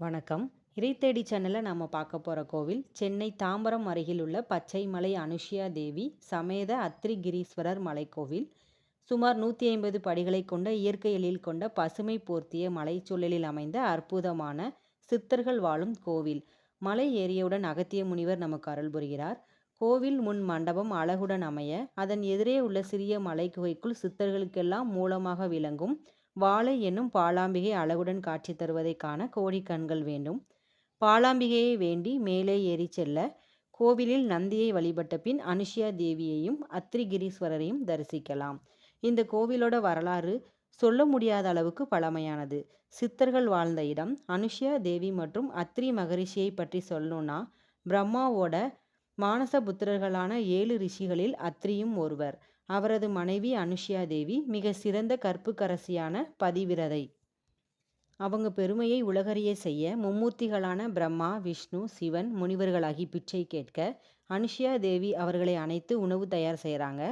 வணக்கம். இறைத்தேடி சேனலில் நாம் பார்க்க போகிற கோவில் சென்னை தாம்பரம் அருகில் உள்ள பச்சைமலை அனுஷ்யா தேவி சமேத அத்திரிகிரீஸ்வரர் மலைக்கோவில். சுமார் நூற்றி ஐம்பது படிகளை கொண்ட இயற்கை எழில் கொண்ட பசுமை போர்த்திய மலைச்சூழலில் அமைந்த அற்புதமான சித்தர்கள் வாழும் கோவில். மலை ஏறியவுடன் அகத்திய முனிவர் நமக்கு அருள் புரிகிறார். கோவில் முன் மண்டபம் அழகுடன் அமைய அதன் எதிரே உள்ள சிறிய மலை குகைக்குள் சித்தர்களுக்கெல்லாம் மூலமாக விளங்கும் வாழை என்னும் பாலாம்பிகை அழகுடன் காட்சி தருவதை காண கோடி கண்கள் வேண்டும். பாலாம்பிகையை வேண்டி மேலே ஏறி செல்ல கோவிலில் நந்தியை வழிபட்ட பின் அனுஷ்யா தேவியையும் அத்ரிகிரீஸ்வரரையும் தரிசிக்கலாம். இந்த கோவிலோட வரலாறு சொல்ல முடியாத அளவுக்கு பழமையானது. சித்தர்கள் வாழ்ந்த இடம் அனுஷ்யா தேவி மற்றும் அத்ரி மகரிஷியை பற்றி சொல்லணும்னா பிரம்மாவோட மானச புத்திரர்களான ஏழு ரிஷிகளில் அத்ரியும் ஒருவர். அவரது மனைவி அனுஷ்யா தேவி மிக சிறந்த கற்புக்கரசியான பதிவிரதை. அவங்க பெருமையை உலகறிய செய்ய மும்மூர்த்திகளான பிரம்மா விஷ்ணு சிவன் முனிவர்களாகி பிச்சை கேட்க அனுஷ்யா தேவி அவர்களை அணைத்து உணவு தயார் செய்கிறாங்க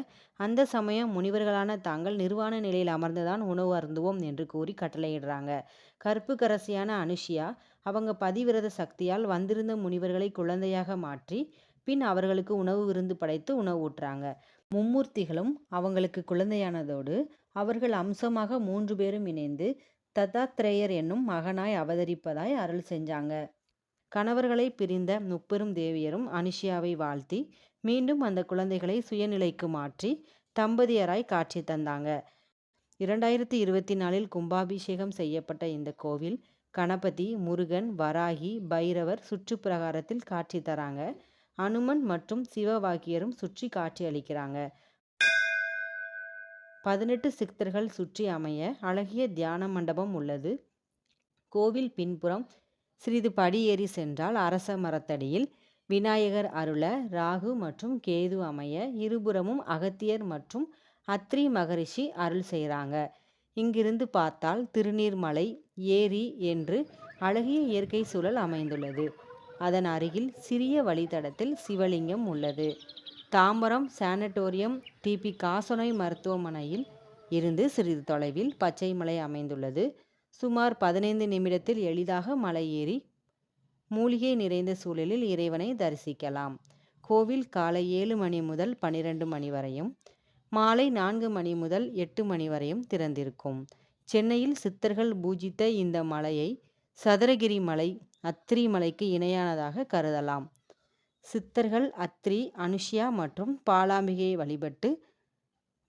அந்த சமயம் முனிவர்களான தாங்கள் நிர்வாண நிலையில் அமர்ந்துதான் உணவு அருந்துவோம் என்று கூறி கட்டளையிடுறாங்க. கற்புக்கரசியான அனுஷியா அவங்க பதிவிரத சக்தியால் வந்திருந்த முனிவர்களை குழந்தையாக மாற்றி பின் அவர்களுக்கு உணவு விருந்து படைத்து உணவு ஊட்டுறாங்க. மும்மூர்த்திகளும் அவங்களுக்கு குழந்தையானதோடு அவர்கள் அம்சமாக மூன்று பேரும் இணைந்து தத்தாத்ரேயர் என்னும் மகனாய் அவதரிப்பதாய் அருள் செஞ்சாங்க. கணவர்களை பிரிந்த முப்பெரும் தேவியரும் அனுஷியாவை வாழ்த்தி மீண்டும் அந்த குழந்தைகளை சுயநிலைக்கு மாற்றி தம்பதியராய் காட்சி தந்தாங்க. இரண்டாயிரத்தி இருபத்தி நாலில் கும்பாபிஷேகம் செய்யப்பட்ட இந்த கோவில் கணபதி முருகன் வராகி பைரவர் சுற்றுப்பிரகாரத்தில் காட்சி தராங்க. அனுமன் மற்றும் சிவவாக்கியரும் சுற்றி காட்சி அளிக்கிறாங்க. பதினெட்டு சித்தர்கள் சுற்றி அமைய அழகிய தியான மண்டபம் உள்ளது. கோவில் பின்புறம் சிறிது படியேறி சென்றால் அரச மரத்தடியில் விநாயகர் அருள ராகு மற்றும் கேது அமைய இருபுறமும் அகத்தியர் மற்றும் அத்ரி மகரிஷி அருள் செய்கிறாங்க இங்கிருந்து பார்த்தால் திருநீர்மலை ஏரி என்று அழகிய இயற்கை சூழல் அமைந்துள்ளது. அதன் அருகில் சிறிய வழித்தடத்தில் சிவலிங்கம் உள்ளது. தாம்பரம் சானட்டோரியம் டிபி காசநோய் மருத்துவமனையில் இருந்து சிறிது தொலைவில் பச்சை மலை அமைந்துள்ளது. சுமார் பதினைந்து நிமிடத்தில் எளிதாக மலை ஏறி மூலிகை நிறைந்த சூழலில் இறைவனை தரிசிக்கலாம். கோவில் காலை ஏழு மணி முதல் பனிரெண்டு மணி வரையும் மாலை நான்கு மணி முதல் எட்டு மணி வரையும் திறந்திருக்கும். சென்னையில் சித்தர்கள் பூஜித்த இந்த மலையை சதுரகிரி மலை அத்ரி மலைக்கு இணையானதாக கருதலாம். சித்தர்கள் அத்ரி அனுஷ்யா மற்றும் பாலாம்பிகையை வழிபட்டு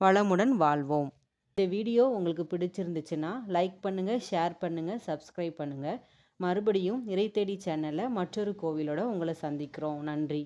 வளமுடன் வாழ்வோம். இந்த வீடியோ உங்களுக்கு பிடிச்சிருந்துச்சுன்னா லைக் பண்ணுங்கள் ஷேர் பண்ணுங்கள் சப்ஸ்கிரைப் பண்ணுங்கள் மறுபடியும் இறை தேடி சேனலில் மற்றொரு கோவிலோட உங்களை சந்திக்கிறோம். நன்றி.